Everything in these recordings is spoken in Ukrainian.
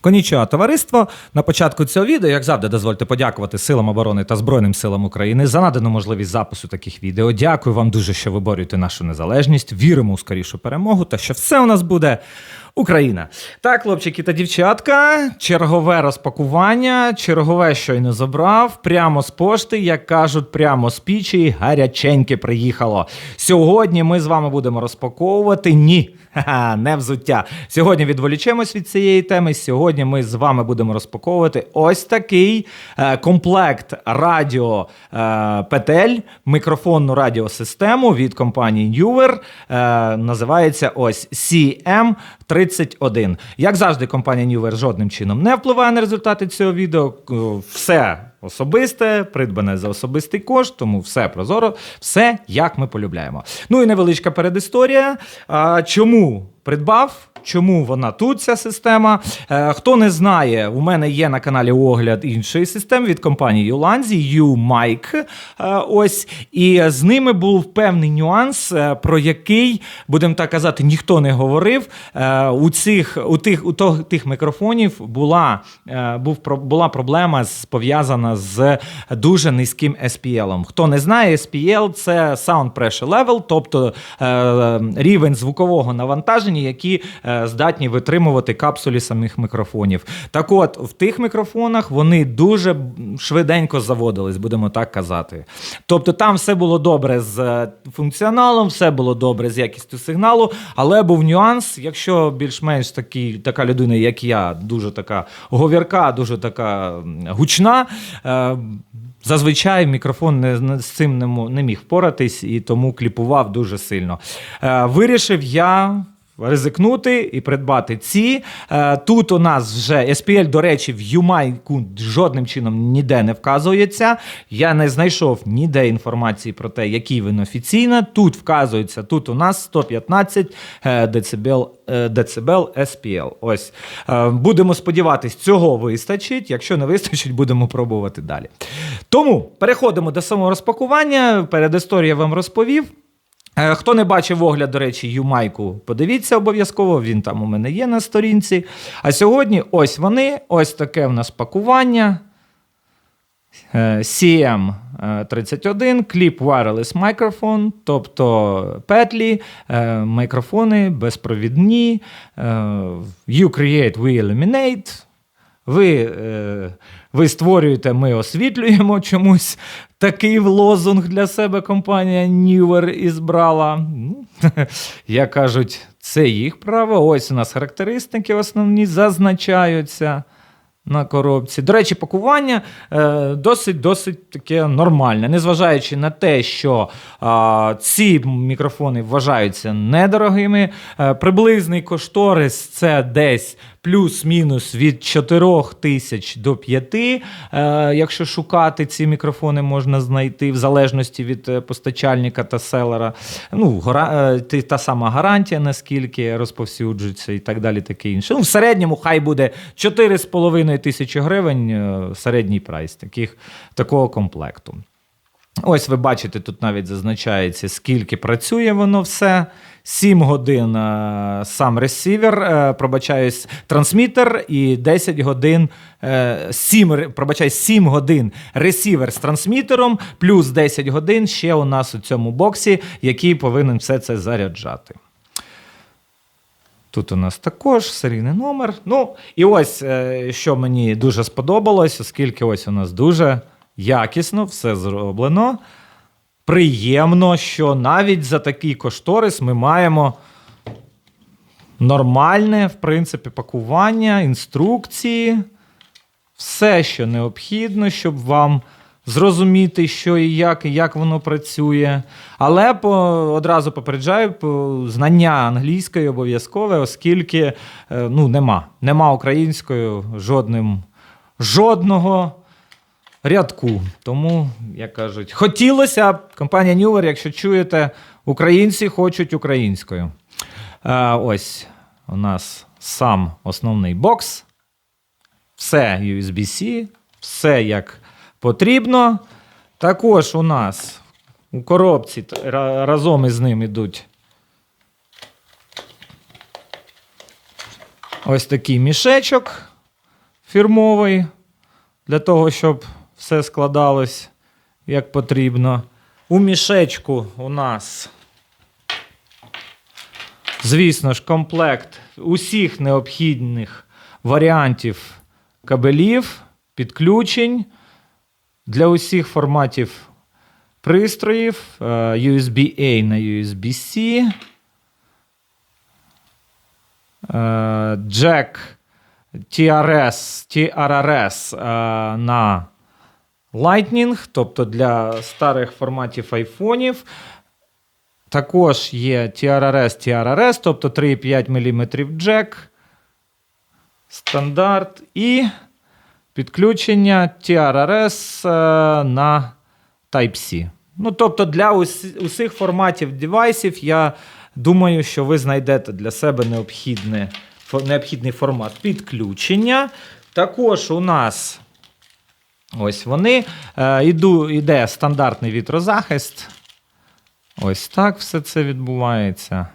Конічого товариство. На початку цього відео, як завжди, дозвольте подякувати силам оборони та Збройним силам України за надану можливість запису таких відео. Дякую вам дуже, що ви борюєте нашу незалежність. Віримо у скорішу перемогу та що все у нас буде Україна. Так, хлопчики та дівчатка, чергове розпакування, чергове щойно забрав. Прямо з пошти, як кажуть, прямо з пічі, гаряченьке приїхало. Сьогодні ми з вами будемо розпаковувати. Ні. Не взуття. Сьогодні відволічемось від цієї теми. Сьогодні ми з вами будемо розпаковувати ось такий е, комплект радіо е, Петель, мікрофонну радіосистему від компанії Newer. Е, називається ось CM31. Як завжди, компанія Newer жодним чином не впливає на результати цього відео. Все особисте, придбане за особистий кошт, тому все прозоро, все як ми полюбляємо. Ну і невеличка передісторія. А, чому придбав? Чому вона тут, ця система? Е, хто не знає, у мене є на каналі огляд іншої системи від компанії Ulanzi, U-Mic. Е, ось, і з ними був певний нюанс, е, про який, будемо так казати, ніхто не говорив. Е, у цих, у тих, у того- тих мікрофонів була, е, був, була проблема з- пов'язана з дуже низьким SPL. Хто не знає, SPL це Sound Pressure Level, тобто е, рівень звукового навантаження, які е, здатні витримувати капсулі самих мікрофонів. Так от, в тих мікрофонах вони дуже швиденько заводились, будемо так казати. Тобто там все було добре з е, функціоналом, все було добре з якістю сигналу, але був нюанс, якщо більш-менш такий, така людина, як я, дуже така говірка, дуже така гучна. Е, Зазвичай мікрофон не, з цим не, міг впоратись і тому кліпував дуже сильно. Вирішив я ризикнути і придбати ці. Е, тут у нас вже SPL, до речі, в Юмайку жодним чином ніде не вказується. Я не знайшов ніде інформації про те, який він офіційно. Тут вказується, тут у нас 115 е, децибел, е, SPL. Ось. Будемо сподіватись, цього вистачить. Якщо не вистачить, будемо пробувати далі. Тому переходимо до самого розпакування. Перед історією я вам розповів. Е, Хто не бачив огляд, до речі, Юмайку, подивіться обов'язково, він там у мене є на сторінці. А сьогодні ось вони, ось таке в нас пакування. Е, CM31, Clip Wireless Microphone, тобто петлі, е, мікрофони безпровідні. е, You create, we eliminate. Ви, е, ви створюєте, ми освітлюємо чомусь. Такий лозунг для себе компанія Newer ізбрала. Ну, Як кажуть, це їх право. Ось у нас характеристики основні зазначаються на коробці. До речі, пакування е, досить досить таке нормальне, незважаючи на те, що е, ці мікрофони вважаються недорогими. Е, приблизний кошторис це десь плюс-мінус від 4 тисяч до 5. Е, якщо шукати ці мікрофони, можна знайти в залежності від е, постачальника та селера. Ну, е, та сама гарантія, наскільки розповсюджується і так далі, таке інше. Ну, в середньому хай буде 4,5 тисячі гривень е, середній прайс таких, такого комплекту. Ось ви бачите, тут навіть зазначається, скільки працює воно все. 7 годин е, сам ресівер, е, пробачаюсь, трансмітер, і 10 годин, е, 7, ре- пробачаюсь, 7 годин ресівер з трансмітером, плюс 10 годин ще у нас у цьому боксі, який повинен все це заряджати. Тут у нас також серійний номер. Ну, і ось, е, що мені дуже сподобалось, оскільки ось у нас дуже якісно все зроблено. Приємно, що навіть за такий кошторис ми маємо нормальне, в принципі, пакування, інструкції, все, що необхідно, щоб вам зрозуміти, що і як, і як воно працює. Але по, одразу попереджаю, по, знання англійської обов'язкове, оскільки е, ну, нема. Нема українською жодним, жодного рядку. Тому, як кажуть, хотілося б, компанія Newer, якщо чуєте, українці хочуть українською. Е, ось у нас сам основний бокс. Все USB-C, все як потрібно. Також у нас у коробці разом із ним ідуть ось такий мішечок. фірмовий для того, щоб все складалось як потрібно. У мішечку у нас, звісно ж, комплект усіх необхідних варіантів кабелів, підключень для усіх форматів пристроїв е, USB-A на USB-C. е, Джек TRS, TRRS е, на Lightning, тобто для старих форматів айфонів. Також є TRRS, TRRS, тобто 3,5 мм джек. Стандарт. І підключення TRRS е, на Type-C. Ну, тобто для усіх форматів девайсів я думаю, що ви знайдете для себе необхідне, необхідний формат підключення. Також у нас ось вони. Е, іду, іде стандартний вітрозахист. Ось так все це відбувається.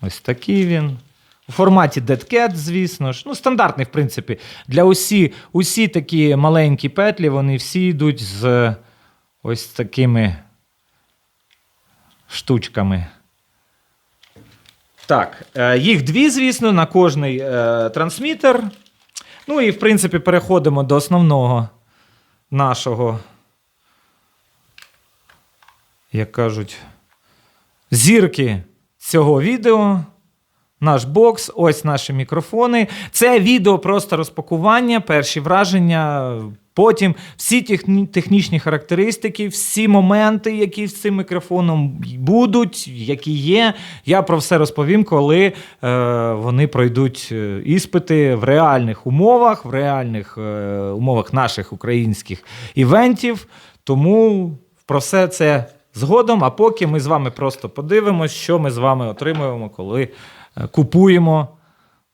Ось такий він. У форматі DeadCat, звісно ж. Ну, стандартний, в принципі. Для усі, усі такі маленькі петлі, вони всі йдуть з ось такими штучками. Так, е, їх дві, звісно, на кожний е, трансмітер. Ну і, в принципі, переходимо до основного нашого, як кажуть, зірки цього відео. Наш бокс, ось наші мікрофони. Це відео просто розпакування, перші враження. Потім всі технічні характеристики, всі моменти, які з цим мікрофоном будуть, які є. Я про все розповім, коли е, вони пройдуть е, іспити в реальних умовах, в реальних е, умовах наших українських івентів. Тому про все це згодом. А поки ми з вами просто подивимося, що ми з вами отримуємо, коли купуємо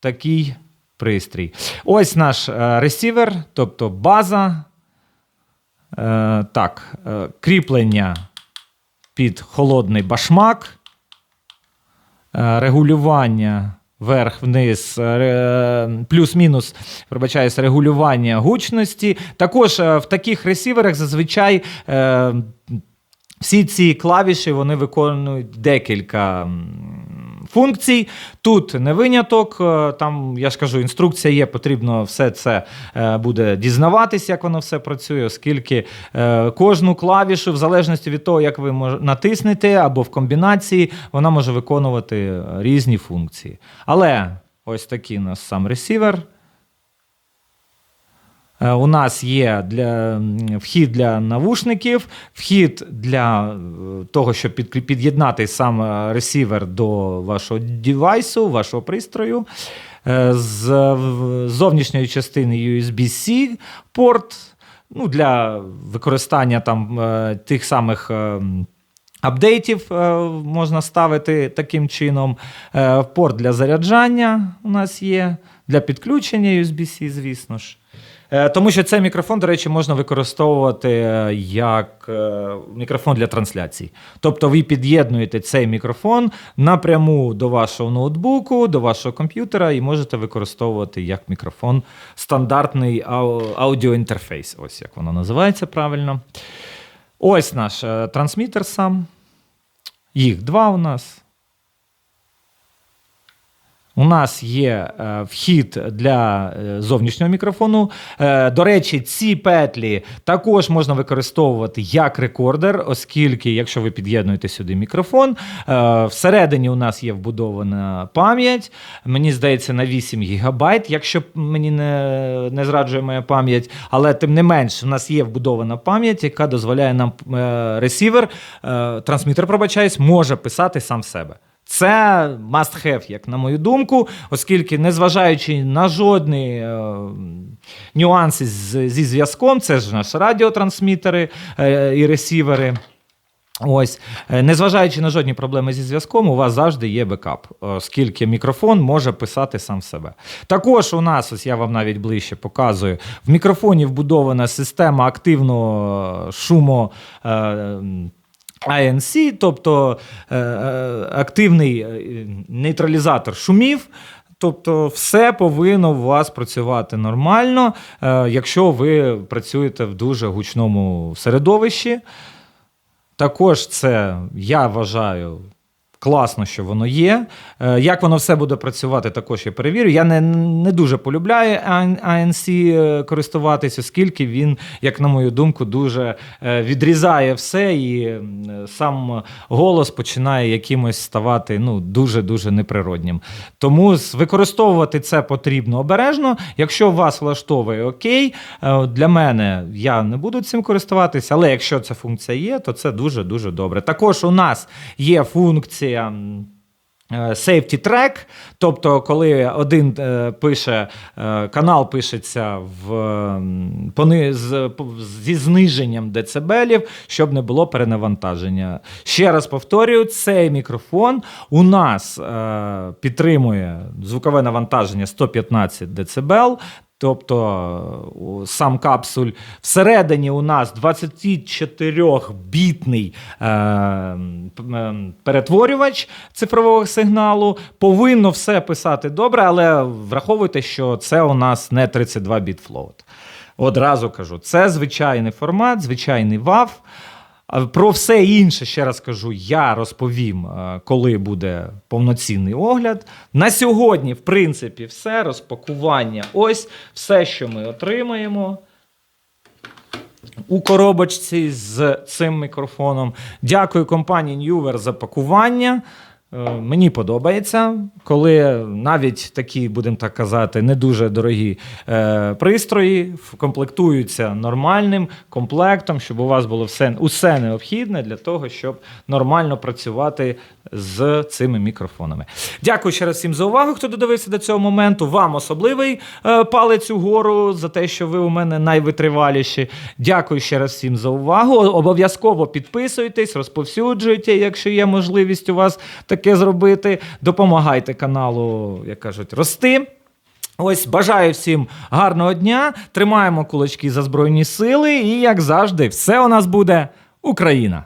такий пристрій. Ось наш е, ресівер, тобто база. Е, так, е, кріплення під холодний башмак, е, регулювання вверх-вниз, е, плюс-мінус, пробачаюсь, регулювання гучності. Також е, в таких ресіверах зазвичай. е, всі ці клавіші вони виконують декілька функцій. Тут не виняток. е, Там, я ж кажу, інструкція є, потрібно все це е, буде дізнаватись, як воно все працює, оскільки е, кожну клавішу, в залежності від того, як ви натиснете, або в комбінації, вона може виконувати різні функції. Але ось такий у нас сам ресівер. Е, У нас є для, вхід для навушників, вхід для е, того, щоб під, під'єднати сам е, ресівер до вашого девайсу, вашого пристрою. З зовнішньої частини USB-C порт ну, для використання там, тих самих. Апдейтів можна ставити таким чином. Порт для заряджання у нас є, для підключення USB-C, звісно ж. Е, Тому що цей мікрофон, до речі, можна використовувати е, як е, мікрофон для трансляцій. Тобто ви під'єднуєте цей мікрофон напряму до вашого ноутбуку, до вашого комп'ютера і можете використовувати як мікрофон стандартний аудіоінтерфейс. Ось як воно називається правильно. Ось наш трансмітер сам. Їх два у нас. У нас є е, вхід для е, зовнішнього мікрофону. Е, до речі, ці петлі також можна використовувати як рекордер, оскільки, якщо ви під'єднуєте сюди мікрофон, всередині у нас є вбудована пам'ять. Мені здається, на 8 гігабайт, якщо мені не, не зраджує моя пам'ять. Але тим не менш, у нас є вбудована пам'ять, яка дозволяє нам ресівер, трансмітер, пробачаюсь, може писати сам себе. Це must have, як на мою думку, оскільки, незважаючи на жодні е, нюанси з, зі зв'язком, це ж наші радіотрансмітери е, і ресівери. Ось, Е, незважаючи на жодні проблеми зі зв'язком, у вас завжди є бекап, оскільки мікрофон може писати сам себе. Також у нас, ось я вам навіть ближче показую, в мікрофоні вбудована система активного шумо. е, INC, тобто е, е, активний е, нейтралізатор шумів. Тобто, все повинно у вас працювати нормально, якщо ви працюєте в дуже гучному середовищі. Також це я вважаю. Класно, що воно є. Е, Як воно все буде працювати, також я перевірю. Я не, не дуже полюбляю ANC е, користуватись, оскільки він, як на мою думку, дуже е, відрізає все, і сам голос починає якимось ставати ну, дуже-дуже неприроднім. Тому використовувати це потрібно обережно. Якщо вас влаштовує окей, для мене я не буду цим користуватися, але якщо ця функція є, то це дуже-дуже добре. Також у нас є функція. М, е, Safety track, тобто, коли один е, пише, е, канал пишеться в, з, зі зниженням децибелів, щоб не було перенавантаження. Ще раз повторюю, цей мікрофон у нас е, підтримує звукове навантаження 115 децибел. Тобто е, сам капсуль всередині у нас 24-бітний е, перетворювач цифрового сигналу. Повинно все писати добре, але враховуйте, що це у нас не 32 біт флоут. Одразу кажу, це звичайний формат, звичайний WAV. Про все інше, ще раз кажу, я розповім, е, коли буде повноцінний огляд. На сьогодні, в принципі, все. Розпакування. Ось все, що ми отримаємо у коробочці з цим мікрофоном. Дякую компанії Newer за пакування. Е, Мені подобається, коли навіть такі, будемо так казати, не дуже дорогі е, пристрої комплектуються нормальним комплектом, щоб у вас було все, усе необхідне для того, щоб нормально працювати з цими мікрофонами. Дякую ще раз всім за увагу, хто додивився до цього моменту. Вам особливий е, палець угору за те, що ви у мене найвитриваліші. Дякую ще раз всім за увагу. Обов'язково підписуйтесь, розповсюджуйте, якщо є можливість у вас таке зробити. Допомагайте каналу, як кажуть, рости. Ось бажаю всім гарного дня. Тримаємо кулачки за Збройні Сили. І, як завжди, все у нас буде Україна!